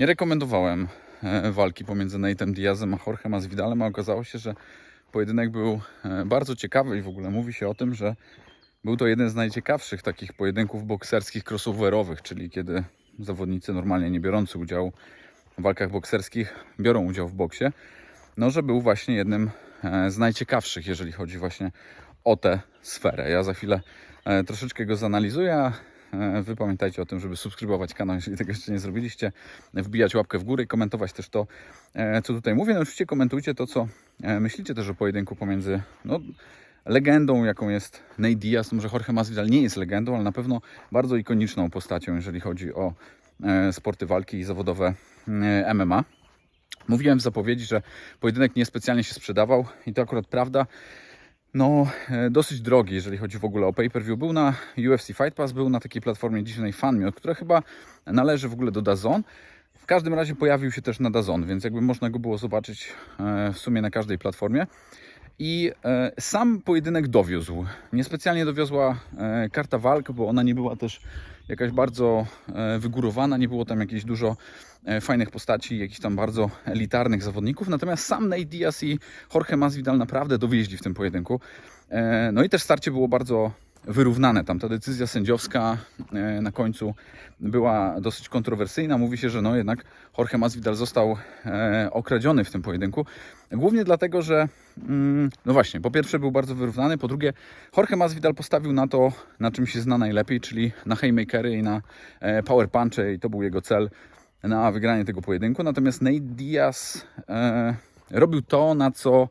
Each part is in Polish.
Nie rekomendowałem e, walki pomiędzy Nate'em Diazem a Jorge Masvidalem, a okazało się, że pojedynek był e, bardzo ciekawy i w ogóle mówi się o tym, że był to jeden z najciekawszych takich pojedynków bokserskich crossoverowych, czyli kiedy zawodnicy normalnie nie biorący udziału w walkach bokserskich biorą udział w boksie. No, że był właśnie jednym e, z najciekawszych, jeżeli chodzi właśnie o tę sferę. Ja za chwilę troszeczkę go zanalizuję. E, Wy pamiętajcie o tym, żeby subskrybować kanał, jeżeli tego jeszcze nie zrobiliście, wbijać łapkę w górę i komentować też to, e, co tutaj mówię. No oczywiście komentujcie to, co e, myślicie też o pojedynku pomiędzy no, legendą, jaką jest Nate Diaz. Może Jorge Masvidal nie jest legendą, ale na pewno bardzo ikoniczną postacią, jeżeli chodzi o sporty walki i zawodowe MMA. Mówiłem w zapowiedzi, że pojedynek niespecjalnie się sprzedawał i to akurat prawda. No, e, dosyć drogi, jeżeli chodzi w ogóle o pay-per-view. Był na UFC Fight Pass, był na takiej platformie dziwnej FanMio, która chyba należy w ogóle do DAZN. W każdym razie pojawił się też na DAZN, więc jakby można go było zobaczyć e, w sumie na każdej platformie. I e, sam pojedynek dowiózł. Niespecjalnie dowiozła e, karta walk, bo ona nie była też jakaś bardzo e, wygórowana, nie było tam jakieś dużo fajnych postaci, jakichś tam bardzo elitarnych zawodników. Natomiast sam Nate Diaz i Jorge Masvidal naprawdę dowieźli w tym pojedynku. No i też starcie było bardzo wyrównane. Tam ta decyzja sędziowska e, na końcu była dosyć kontrowersyjna. Mówi się, że no jednak Jorge Masvidal został e, okradziony w tym pojedynku. Głównie dlatego, że mm, no właśnie, po pierwsze był bardzo wyrównany, po drugie Jorge Masvidal postawił na to, na czym się zna najlepiej, czyli na haymakery i na e, power punche i to był jego cel na wygranie tego pojedynku. Natomiast Nate Diaz robił to, na co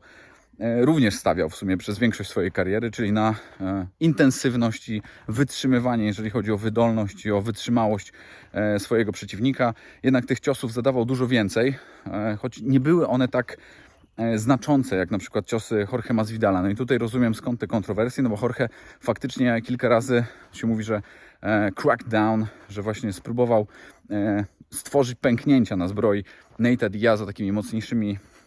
również stawiał w sumie przez większość swojej kariery, czyli na e, intensywność i wytrzymywanie, jeżeli chodzi o wydolność i o wytrzymałość e, swojego przeciwnika. Jednak tych ciosów zadawał dużo więcej, e, choć nie były one tak e, znaczące, jak na przykład ciosy Jorge Masvidala. No i tutaj rozumiem skąd te kontrowersje, no bo Jorge faktycznie kilka razy się mówi, że e, crackdown, że właśnie spróbował e, stworzyć pęknięcia na zbroi Nate'a Diaza takimi mocniejszymi e,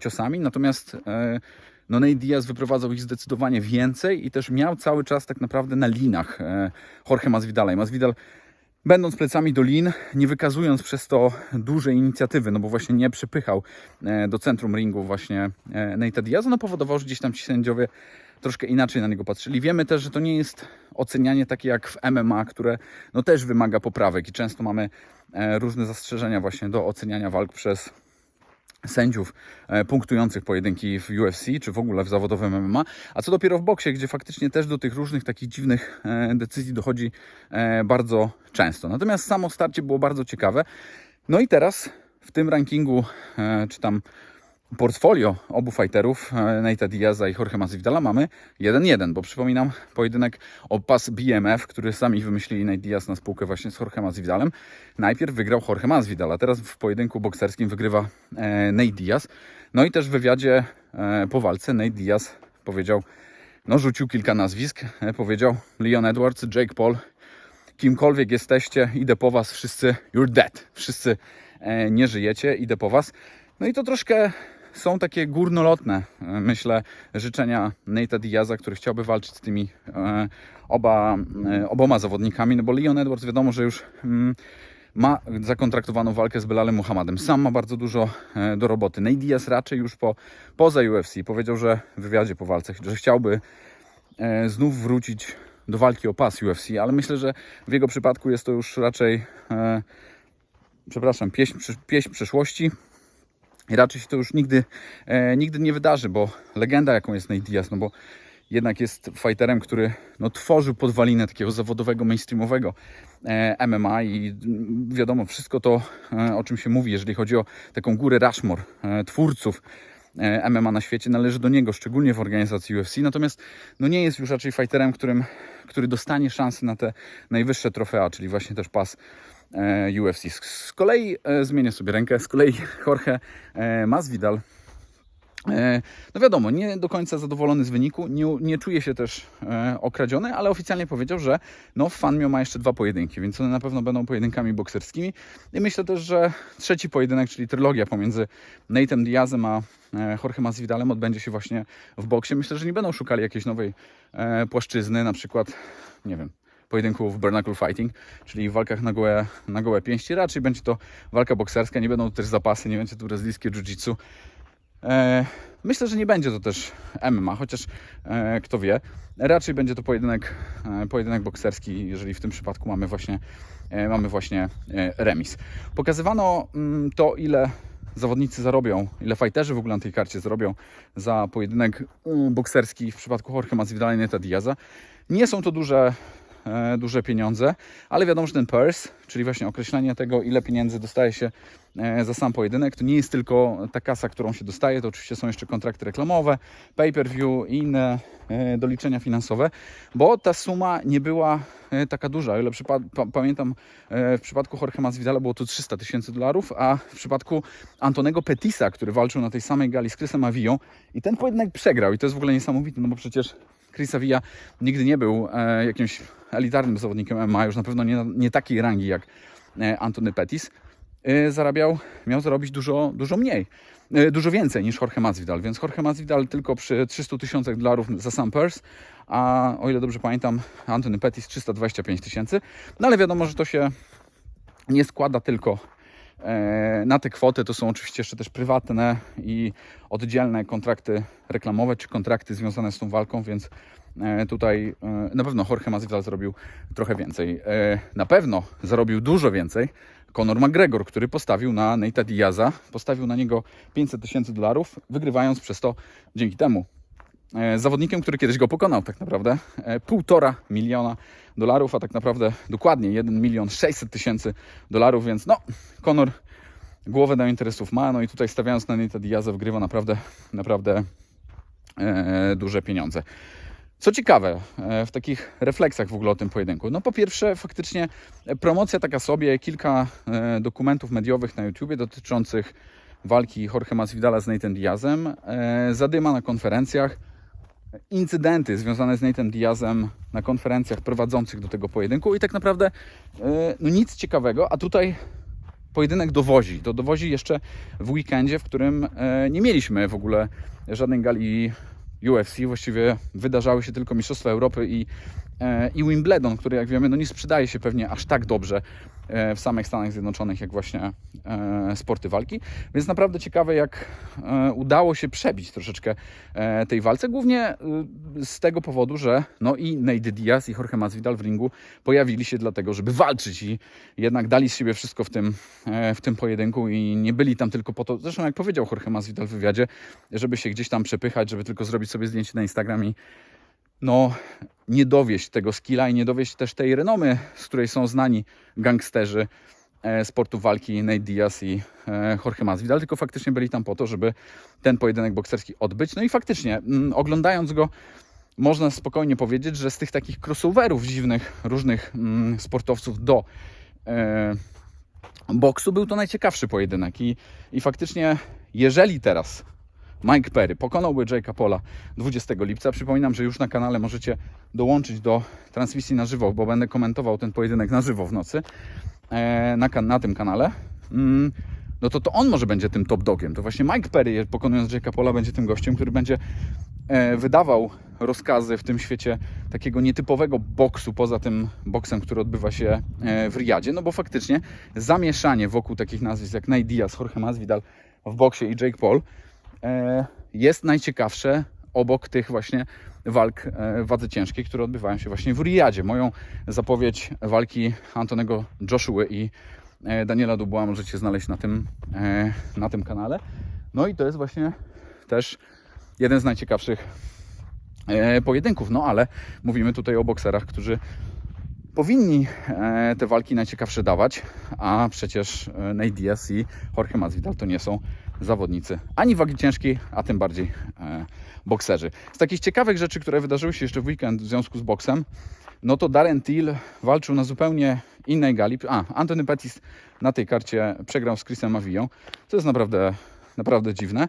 ciosami, natomiast e, no Nate Diaz wyprowadzał ich zdecydowanie więcej i też miał cały czas tak naprawdę na linach e, Jorge Masvidala i Masvidal Będąc plecami do lin, nie wykazując przez to dużej inicjatywy, no bo właśnie nie przypychał e, do centrum ringu właśnie e, Nate'a Diaza, no powodował, że gdzieś tam ci sędziowie troszkę inaczej na niego patrzyli. Wiemy też, że to nie jest ocenianie takie jak w MMA, które no też wymaga poprawek i często mamy e, różne zastrzeżenia właśnie do oceniania walk przez sędziów e, punktujących pojedynki w UFC, czy w ogóle w zawodowym MMA, a co dopiero w boksie, gdzie faktycznie też do tych różnych takich dziwnych e, decyzji dochodzi e, bardzo często. Natomiast samo starcie było bardzo ciekawe. No i teraz w tym rankingu, czy tam portfolio obu fighterów, e, Nate'a Diaza i Jorge Masvidala mamy 1-1, bo przypominam pojedynek o pas BMF, który sami wymyślili Nate Diaz na spółkę właśnie z Jorge Masvidalem. Najpierw wygrał Jorge Masvidal, a teraz w pojedynku bokserskim wygrywa e, Nate Diaz. No i też w wywiadzie e, po walce Nate Diaz powiedział, no rzucił kilka nazwisk, powiedział Leon Edwards, Jake Paul, kimkolwiek jesteście, idę po was, wszyscy, you're dead, wszyscy nie żyjecie, idę po was. No i to troszkę są takie górnolotne, e, myślę, życzenia Nate'a Diaza, który chciałby walczyć z tymi e, oba, e, oboma zawodnikami, no bo Leon Edwards wiadomo, że już mm, ma zakontraktowaną walkę z Belalem Muhammadem. Sam ma bardzo dużo do roboty. Nate Diaz raczej już po, poza UFC powiedział, że w wywiadzie po walce, że chciałby znów wrócić do walki o pas UFC, ale myślę, że w jego przypadku jest to już raczej, przepraszam, pieśń, pieśń przeszłości. I raczej się to już nigdy, e, nigdy nie wydarzy, bo legenda jaką jest Nate Diaz, no bo jednak jest fighterem, który no, tworzył podwalinę takiego zawodowego, mainstreamowego e, MMA i mm, wiadomo, wszystko to, e, o czym się mówi, jeżeli chodzi o taką górę Rushmore, e, twórców e, MMA na świecie, należy do niego, szczególnie w organizacji UFC, natomiast no, nie jest już raczej fighterem, którym, który dostanie szansy na te najwyższe trofea, czyli właśnie też pas UFC. Z, kolei e, zmienię sobie rękę, z kolei Jorge e, Masvidal E, No wiadomo, nie do końca zadowolony z wyniku, nie, nie czuje się też e, okradziony, ale oficjalnie powiedział, że no, Fanmio ma jeszcze dwa pojedynki, więc one na pewno będą pojedynkami bokserskimi. I myślę też, że trzeci pojedynek, czyli trylogia pomiędzy Nate'em Diazem a e, Jorge Masvidalem odbędzie się właśnie w boksie. Myślę, że nie będą szukali jakiejś nowej e, płaszczyzny, na przykład, nie wiem, pojedynków Bernacle Fighting, czyli w walkach na gołe, na gołe pięści. Raczej będzie to walka bokserska, nie będą też zapasy, nie będzie tu brazylijskie jiu-jitsu. E, myślę, że nie będzie to też MMA, chociaż e, kto wie. Raczej będzie to pojedynek, e, pojedynek bokserski, jeżeli w tym przypadku mamy właśnie, mamy właśnie remis. Pokazywano mm, to, ile zawodnicy zarobią, ile fighterzy w ogóle na tej karcie zarobią za pojedynek mm, bokserski w przypadku Jorge Masvidala i Neta Diaza. Nie są to duże, duże pieniądze, ale wiadomo, że ten purse, czyli właśnie określenie tego, ile pieniędzy dostaje się e, za sam pojedynek, to nie jest tylko ta kasa, którą się dostaje, to oczywiście są jeszcze kontrakty reklamowe, pay-per-view i inne e, doliczenia finansowe, bo ta suma nie była e, taka duża. O ile pamiętam, e, w przypadku Jorge Masvidala było to 300 tysięcy dolarów, a w przypadku Antonego Petisa, który walczył na tej samej gali z Chrisem Avillą i ten pojedynek przegrał. I to jest w ogóle niesamowite, no bo przecież Chris Avilla nigdy nie był e, jakimś elitarnym zawodnikiem MMA, już na pewno nie, nie takiej rangi jak e, Antony Pettis, e, zarabiał, miał zarobić dużo, dużo mniej, dużo więcej niż Jorge Masvidal, więc Jorge Masvidal tylko przy 300 tysiącach dolarów za sam purse, a o ile dobrze pamiętam, Antony Pettis 325 tysięcy, no ale wiadomo, że to się nie składa tylko na te kwoty. To są oczywiście jeszcze też prywatne i oddzielne kontrakty reklamowe czy kontrakty związane z tą walką, więc e, tutaj e, na pewno Jorge Masvidal zrobił trochę więcej. E, Na pewno zarobił dużo więcej Conor McGregor, który postawił na Nate'a Diaza, postawił na niego 500 tysięcy dolarów, wygrywając przez to dzięki temu e, zawodnikiem, który kiedyś go pokonał tak naprawdę. E, Półtora miliona dolarów, a tak naprawdę dokładnie 1 milion 600 tysięcy dolarów, więc no, Conor głowę do interesów ma, no i tutaj stawiając na Nate'a Diaza wygrywa naprawdę, naprawdę e, duże pieniądze. Co ciekawe, e, w takich refleksjach w ogóle o tym pojedynku. No po pierwsze, faktycznie e, promocja taka sobie, kilka e, dokumentów mediowych na YouTubie dotyczących walki Jorge Masvidala z Nathan Diazem, e, zadyma na konferencjach, incydenty związane z Nathan Diazem na konferencjach prowadzących do tego pojedynku i tak naprawdę e, no nic ciekawego, a tutaj pojedynek dowozi. To dowozi jeszcze w weekendzie, w którym e, nie mieliśmy w ogóle żadnej gali UFC. Właściwie wydarzały się tylko Mistrzostwa Europy i, i Wimbledon, który jak wiemy no nie sprzedaje się pewnie aż tak dobrze e, w samych Stanach Zjednoczonych jak właśnie e, sporty walki. Więc naprawdę ciekawe jak e, udało się przebić troszeczkę e, tej walce. Głównie e, z tego powodu, że no i Nate Diaz i Jorge Masvidal w ringu pojawili się dlatego, żeby walczyć i jednak dali z siebie wszystko w tym, e, w tym pojedynku i nie byli tam tylko po to, zresztą jak powiedział Jorge Masvidal w wywiadzie, żeby się gdzieś tam przepychać, żeby tylko zrobić sobie zdjęcie na Instagram i no, nie dowieść tego skilla i nie dowieść też tej renomy, z której są znani gangsterzy e, sportu walki Nate Diaz i e, Jorge Masvidal, tylko faktycznie byli tam po to, żeby ten pojedynek bokserski odbyć. No i faktycznie, mm, oglądając go, można spokojnie powiedzieć, że z tych takich crossoverów dziwnych różnych mm, sportowców do e, boksu był to najciekawszy pojedynek i, i faktycznie jeżeli teraz Mike Perry pokonałby Jake'a Paula 20 lipca, przypominam, że już na kanale możecie dołączyć do transmisji na żywo, bo będę komentował ten pojedynek na żywo w nocy e, na, na tym kanale, mm, no to to on może będzie tym top dogiem. To właśnie Mike Perry, pokonując Jake'a Paula, będzie tym gościem, który będzie e, wydawał rozkazy w tym świecie takiego nietypowego boksu, poza tym boksem, który odbywa się e, w Riyadzie, no bo faktycznie zamieszanie wokół takich nazwisk jak Nate Diaz, Jorge Masvidal w boksie i Jake Paul jest najciekawsze obok tych właśnie walk e, wadze ciężkiej, które odbywają się właśnie w Riyadzie. Moją zapowiedź walki Antonego Joshua i e, Daniela Dubois możecie znaleźć na tym, e, na tym kanale. No i to jest właśnie też jeden z najciekawszych e, pojedynków. No ale mówimy tutaj o bokserach, którzy powinni e, te walki najciekawsze dawać, a przecież e, Nate Diaz i Jorge Masvidal to nie są zawodnicy ani wagi ciężkiej, a tym bardziej e, bokserzy. Z takich ciekawych rzeczy, które wydarzyły się jeszcze w weekend w związku z boksem, no to Darren Till walczył na zupełnie innej gali. A, Anthony Pettis na tej karcie przegrał z Chrisem Avillą, co jest naprawdę, naprawdę dziwne.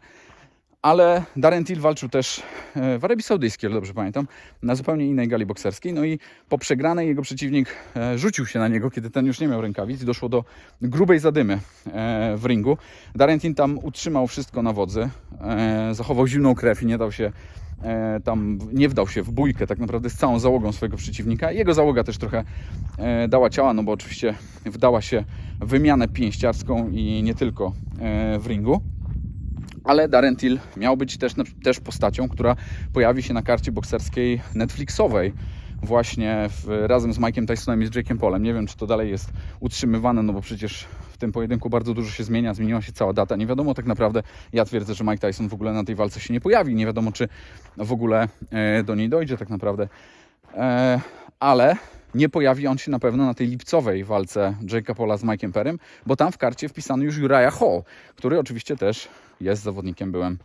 Ale Darren Till walczył też e, w Arabii Saudyjskiej, dobrze pamiętam, na zupełnie innej gali bokserskiej. No i po przegranej jego przeciwnik e, rzucił się na niego, kiedy ten już nie miał rękawic. Doszło do grubej zadymy e, w ringu. Darren Till tam utrzymał wszystko na wodzy, zachował zimną krew i nie dał się tam nie wdał się w bójkę tak naprawdę z całą załogą swojego przeciwnika. Jego załoga też trochę dała ciała, no bo oczywiście wdała się wymianę pięściarską i nie tylko w ringu. Ale Darren Till miał być też, też postacią, która pojawi się na karcie bokserskiej Netflixowej właśnie w, razem z Mike'em Tysonem i z Jake'em Polem. Nie wiem, czy to dalej jest utrzymywane, no bo przecież w tym pojedynku bardzo dużo się zmienia, zmieniła się cała data. Nie wiadomo tak naprawdę, ja twierdzę, że Mike Tyson w ogóle na tej walce się nie pojawi. Nie wiadomo, czy w ogóle e, do niej dojdzie tak naprawdę. E, ale nie pojawi on się na pewno na tej lipcowej walce Jake'a Pola z Mike'em Perem, bo tam w karcie wpisany już Uriah Hall, który oczywiście też jest zawodnikiem byłem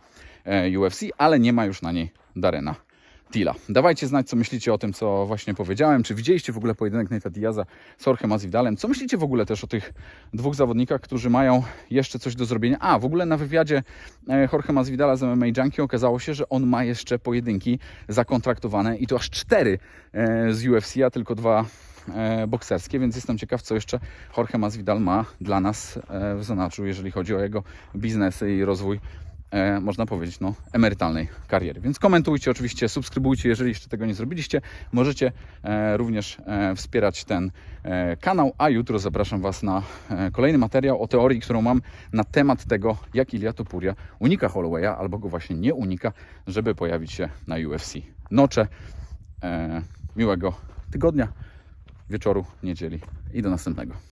e, UFC, ale nie ma już na niej Darena Tilla. Dawajcie znać, co myślicie o tym, co właśnie powiedziałem. Czy widzieliście w ogóle pojedynek Nate'a Diaza z Jorge Masvidalem? Co myślicie w ogóle też o tych dwóch zawodnikach, którzy mają jeszcze coś do zrobienia? A, w ogóle na wywiadzie e, Jorge Masvidala z MMA Junkie okazało się, że on ma jeszcze pojedynki zakontraktowane i to aż cztery e, z UFC, a tylko dwa e, bokserskie, więc jestem ciekaw, co jeszcze Jorge Masvidal ma dla nas w zanadrzu, jeżeli chodzi o jego biznesy i rozwój e, można powiedzieć, no, emerytalnej kariery. Więc komentujcie oczywiście, subskrybujcie, jeżeli jeszcze tego nie zrobiliście. Możecie e, również e, wspierać ten e, kanał, a jutro zapraszam Was na e, kolejny materiał o teorii, którą mam na temat tego, jak Ilia Topuria unika Hollowaya, albo go właśnie nie unika, żeby pojawić się na UFC. Nocze, e, miłego tygodnia, wieczoru, niedzieli i do następnego.